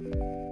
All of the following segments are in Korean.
Música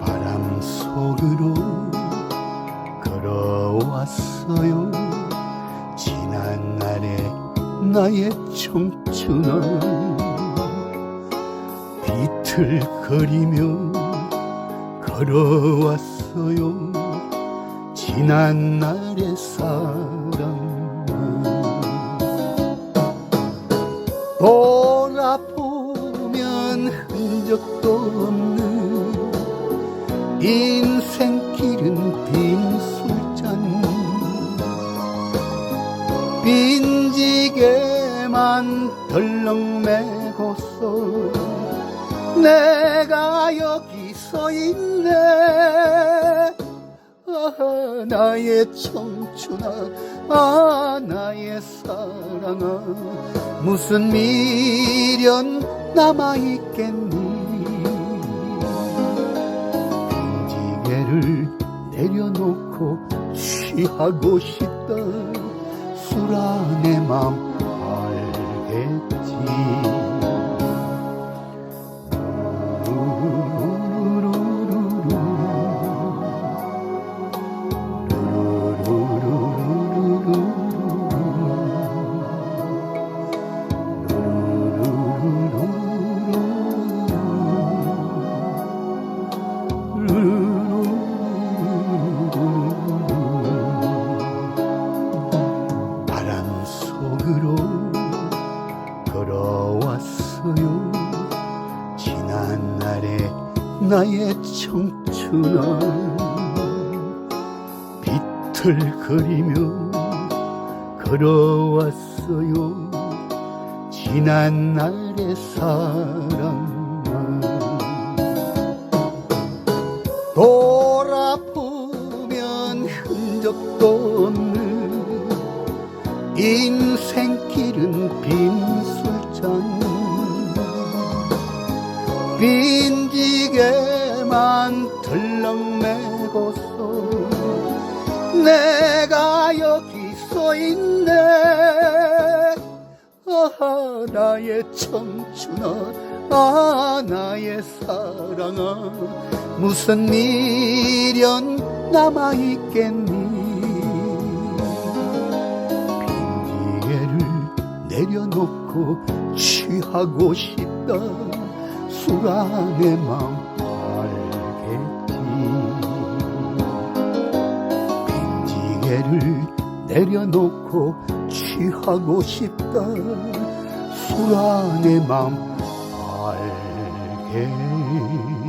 바람 속으로 걸어왔어요 지난 날의 나의 청춘아 비틀거리며 걸어왔어요 지난 날의 사랑 돌아보면 흔적도 없는 인생길은 빈 술잔. 빈 지게만 덜렁매고서 내가 여기 서 있네 아 나의 청춘아 아 나의 사랑아. 무슨 미련 남아있겠니? 빈지게를 내려놓고 취하고 싶다. 술 안에 맘 바람 속으로 걸어왔어요. 지난 날의 나의 청춘아 비틀거리며 걸어왔어요. 지난 날의 사랑 돌아보면 흔적도 없는 인생길은 빈 술잔. 빈지게만 덜렁매고서 내가 여기 서 있네. 아 나의 청춘아 아 나의 사랑아 무슨 미련 남아있겠니? 빈지게를 내려놓고 취하고 싶다. 술 안에 맘 알겠지. 빈지게를 내려놓고 취하고 싶다. 술 안에 맘 알겠지